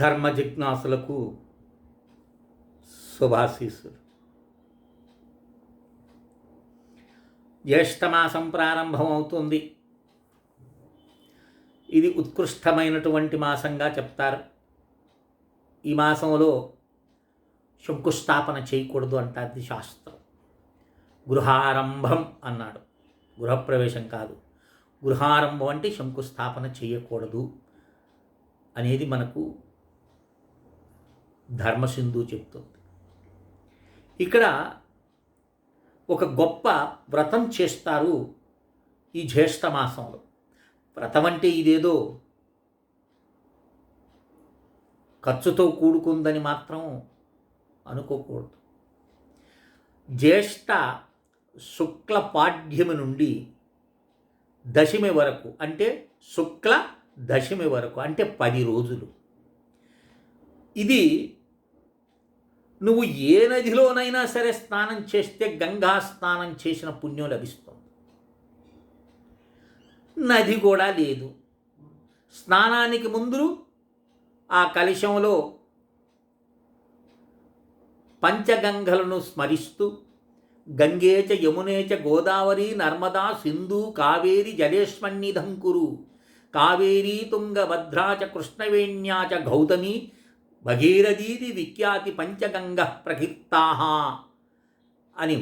ధర్మ జిజ్ఞాసులకు శుభాశీస్సులు జ్యేష్ఠమాసం ప్రారంభం అవుతుంది ఇది ఉత్కృష్టమైనటువంటి మాసంగా చెప్తారు. ఈ మాసంలో శంకుస్థాపన చేయకూడదు అంటుంది శాస్త్రం. గృహారంభం అన్నాడు. గృహప్రవేశం కాదు. గృహారంభం అంటే శంకుస్థాపన చేయకూడదు అనేది మనకు ధర్మసింధు చెప్తుంది. ఇక్కడ ఒక గొప్ప వ్రతం చేస్తారు ఈ జ్యేష్ఠ మాసంలో. వ్రతం అంటే ఇదేదో ఖర్చుతో కూడుకుందని మాత్రం అనుకోకూడదు. జ్యేష్ఠ శుక్ల పాడ్యమి నుండి దశమి వరకు అంటే శుక్ల దశమి వరకు అంటే పది రోజులు. ఇది నువ్వు ఏ నదిలోనైనా సరే స్నానం చేస్తే గంగా స్నానం చేసిన పుణ్యం లభిస్తుంది. నది కూడా లేదు. స్నానానికి ముందు ఆ కలశంలో పంచగంగలను స్మరిస్తూ గంగేచ యమునేచ గోదావరి నర్మదా సింధు కావేరి జలేష్మన్నిధం కురు కావేరీ తుంగభద్రా చ కృష్ణవేణ్యా చ గౌతమి భగీరథీది విఖ్యాతి పంచగంగ ప్రకీర్తాహ అని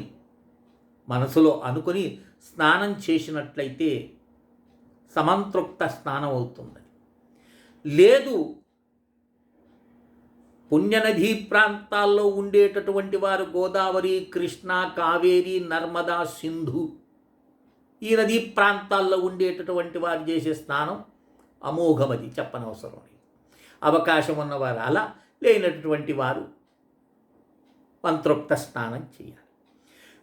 మనసులో అనుకుని స్నానం చేసినట్లయితే సమంతృప్త స్నానం అవుతుంది లేదు పుణ్యనదీ ప్రాంతాల్లో ఉండేటటువంటి వారు గోదావరి కృష్ణ కావేరి నర్మదా సింధు ఈ నదీ ప్రాంతాల్లో ఉండేటటువంటి వారు చేసే స్నానం అమోఘమది చెప్పనవసరం అవకాశం ఉన్నవారు అలా లేనటువంటి వారు మంత్రోక్త స్నానం చేయాలి.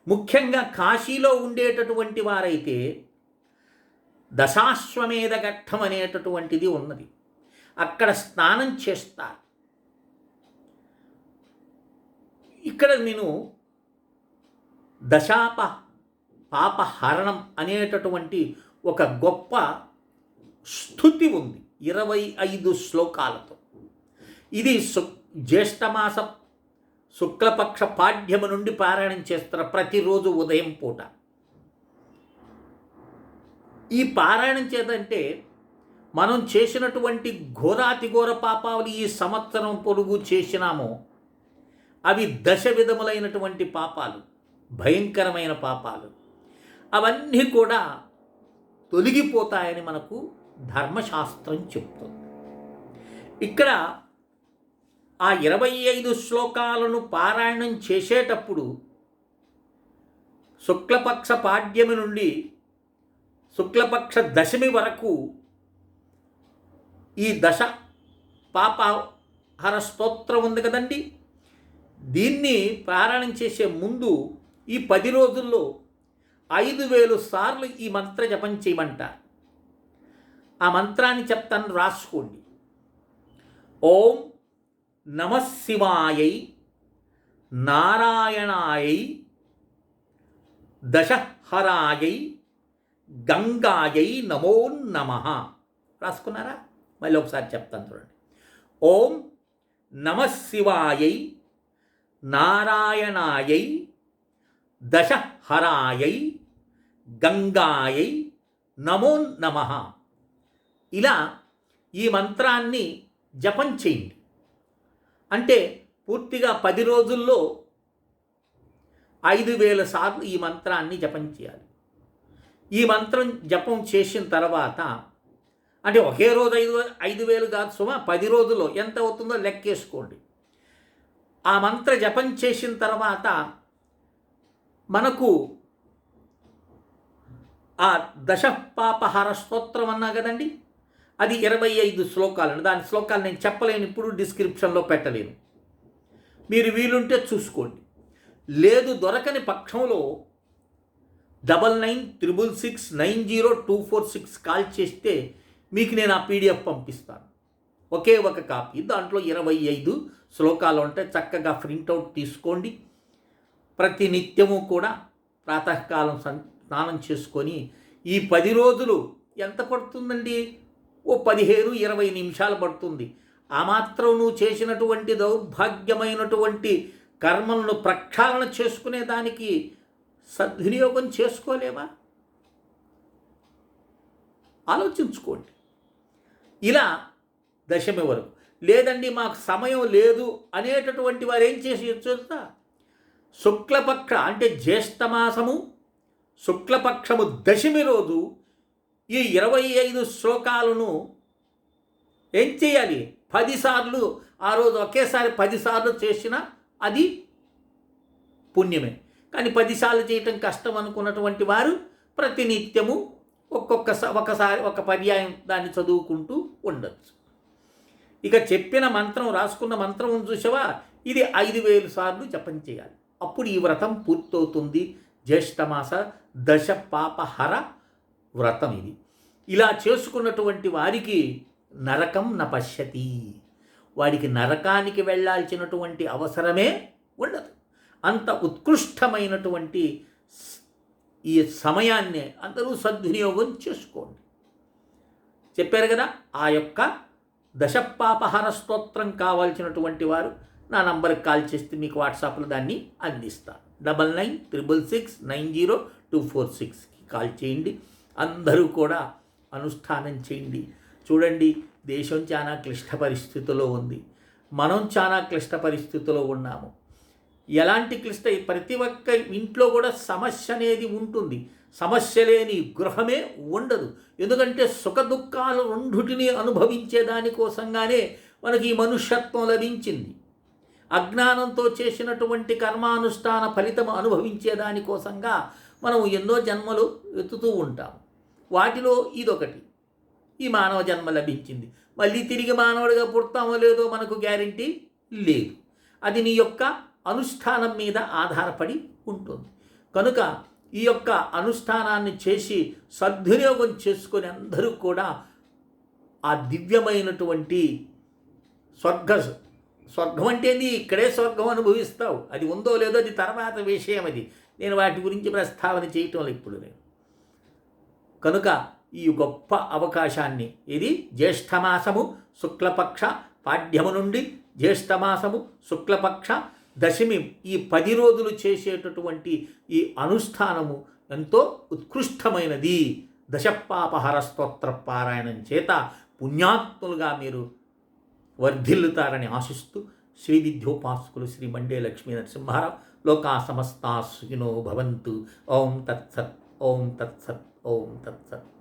ముఖ్యంగా కాశీలో ఉండేటటువంటి వారైతే దశాశ్వమేధ ఘట్టం అనేటటువంటిది ఉన్నది. అక్కడ స్నానం చేస్తారు. ఇక్కడ నేను దశాప పాపహరణం అనేటటువంటి ఒక గొప్ప స్థుతి ఉంది. ఇరవై ఐదు శ్లోకాలతో. ఇది సు జ్యేష్ఠమాసం శుక్లపక్ష పాఠ్యము నుండి పారాయణం చేస్తారు ప్రతిరోజు ఉదయం పూట. ఈ పారాయణం చేదంటే మనం చేసినటువంటి ఘోరాతి ఘోర పాపాలు ఈ సంవత్సరం పొడుగు చేసినామో అవి దశ విధములైనటువంటి పాపాలు భయంకరమైన పాపాలు అవన్నీ కూడా తొలగిపోతాయని మనకు ధర్మశాస్త్రం చెప్తుంది. ఇక్కడ ఆ ఇరవై ఐదు శ్లోకాలను పారాయణం చేసేటప్పుడు శుక్లపక్ష పాడ్యమి నుండి శుక్లపక్ష దశమి వరకు ఈ దశ పాపహర స్తోత్రం ఉంది కదండి. దీన్ని పారాయణం చేసే ముందు ఈ పది రోజుల్లో ఐదు వేలు సార్లు ఈ మంత్ర జపం చేయమంటారు. ఆ మంత్రాన్ని చెప్తాను రాసుకోండి. ఓం నమ శివాయై నారాయణాయై దశహరాయై గంగాయై నమో నమ. రాసుకున్నారా? మళ్ళీ ఒకసారి చెప్తాను చూడండి. ఓం నమ శివాయై నారాయణాయై దశహరాయై గంగాయై నమో నమ. ఇలా ఈ మంత్రాన్ని జపం చేయండి. అంటే పూర్తిగా పది రోజుల్లో ఐదు వేల సార్లు ఈ మంత్రాన్ని జపం చేయాలి. ఈ మంత్రం జపం చేసిన తర్వాత అంటే ఒకే రోజు ఐదు ఐదు వేలు కాదు సుమ పది రోజుల్లో ఎంత అవుతుందో లెక్కేసుకోండి. ఆ మంత్ర జపం చేసిన తర్వాత మనకు ఆ దశ పాపహార స్తోత్రం అన్నా కదండి? అది ఇరవై ఐదు శ్లోకాలను. దాని శ్లోకాలు నేను చెప్పలేను ఇప్పుడు డిస్క్రిప్షన్లో పెట్టలేను. మీరు వీలుంటే చూసుకోండి. లేదు దొరకని పక్షంలో double nine triple six nine zero two four six call చేస్తే మీకు నేను ఆ పీడిఎఫ్ పంపిస్తాను. ఒకే ఒక కాపీ. దాంట్లో ఇరవై ఐదు శ్లోకాలు ఉంటాయి చక్కగా ప్రింటౌట్ తీసుకోండి. ప్రతి నిత్యము కూడా ప్రాతకాలం స్నానం చేసుకొని ఈ పది రోజులు ఎంత పడుతుందండి? ఓ పదిహేను ఇరవై నిమిషాలు పడుతుంది. ఆ మాత్రం నువ్వు చేసినటువంటి దౌర్భాగ్యమైనటువంటి కర్మలను ప్రక్షాళన చేసుకునే దానికి సద్వినియోగం చేసుకోలేవా? ఆలోచించుకోండి. ఇలా దశమి వరకు. లేదండి మాకు సమయం లేదు అనేటటువంటి వారు ఏం చేసి చూస్తా శుక్లపక్ష అంటే జ్యేష్ఠమాసము శుక్లపక్షము దశమి రోజు ఈ ఇరవై ఐదు శ్లోకాలను ఏం చేయాలి? పదిసార్లు ఆ రోజు ఒకేసారి పదిసార్లు చేసినా అది పుణ్యమే. కానీ పదిసార్లు చేయటం కష్టం అనుకున్నటువంటి వారు ప్రతినిత్యము ఒక్కొక్క ఒకసారి ఒక పర్యాయం దాన్ని చదువుకుంటూ ఉండొచ్చు. ఇక చెప్పిన మంత్రం రాసుకున్న మంత్రం చూసావా ఇది ఐదు వేలు సార్లు జపం చేయాలి. అప్పుడు ఈ వ్రతం పూర్తవుతుంది. జ్యేష్ఠమాస దశ పాపహర వ్రతం ఇది. ఇలా చేసుకున్నటువంటి వారికి నరకం నపశ్యతి. వాడికి నరకానికి వెళ్ళాల్సినటువంటి అవసరమే ఉండదు. అంత ఉత్కృష్టమైనటువంటి ఈ సమయాన్ని అందరూ సద్వినియోగం చేసుకోండి. చెప్పారు కదా ఆ యొక్క దశపాపహార స్తోత్రం కావాల్సినటువంటి వారు నా నంబర్కి కాల్ చేస్తే మీకు వాట్సాప్లో దాన్ని అందిస్తాను. Double nine triple six nine zero two four సిక్స్కి కాల్ చేయండి. అందరూ కూడా అనుష్ఠానం చేయండి. చూడండి దేశం చాలా క్లిష్ట పరిస్థితిలో ఉంది. మనం చాలా క్లిష్ట పరిస్థితిలో ఉన్నాము. ఎలాంటి క్లిష్ట ప్రతి ఒక్క ఇంట్లో కూడా సమస్య అనేది ఉంటుంది. సమస్య లేని గృహమే ఉండదు. ఎందుకంటే సుఖ దుఃఖాలు రెండుటిని అనుభవించే దానికోసంగానే మనకి ఈ మనుష్యత్వం లభించింది. అజ్ఞానంతో చేసినటువంటి కర్మానుష్ఠాన ఫలితం అనుభవించే దానికోసంగా మనం ఎన్నో జన్మలు ఎత్తుతూ ఉంటాం వాటిలో ఇదొకటి. ఈ మానవ జన్మ లభించింది. మళ్ళీ తిరిగి మానవుడిగా పుడతామో లేదో మనకు గ్యారంటీ లేదు. అది నీ యొక్క అనుష్ఠానం మీద ఆధారపడి ఉంటుంది. కనుక ఈ యొక్క అనుష్ఠానాన్ని చేసి సద్వినియోగం చేసుకుని అందరూ కూడా ఆ దివ్యమైనటువంటి స్వర్గ స్వర్గం అంటే ఇక్కడే స్వర్గం అనుభవిస్తావు. అది ఉందో లేదో అది తర్వాత విషయం అది. నేను వాటి గురించి ప్రస్తావన చేయటం ఇప్పుడు నేను. కనుక ఈ గొప్ప అవకాశాన్ని ఇది జ్యేష్ఠమాసము శుక్లపక్ష పాఠ్యము నుండి జ్యేష్ఠమాసము శుక్లపక్ష దశమి ఈ పది రోజులు చేసేటటువంటి ఈ అనుష్ఠానము ఎంతో ఉత్కృష్టమైనది. దశపాపహర స్తోత్ర పారాయణం చేత పుణ్యాత్ములుగా మీరు వర్ధిల్లుతారని ఆశిస్తూ శ్రీ విద్యోపాసకులు శ్రీ మండే లక్ష్మీ నరసింహారావు లోకా సమస్తా సుఖినో భవంతు. ఓం తత్సత్. ఓం తత్సత్ ఓం తత్సత్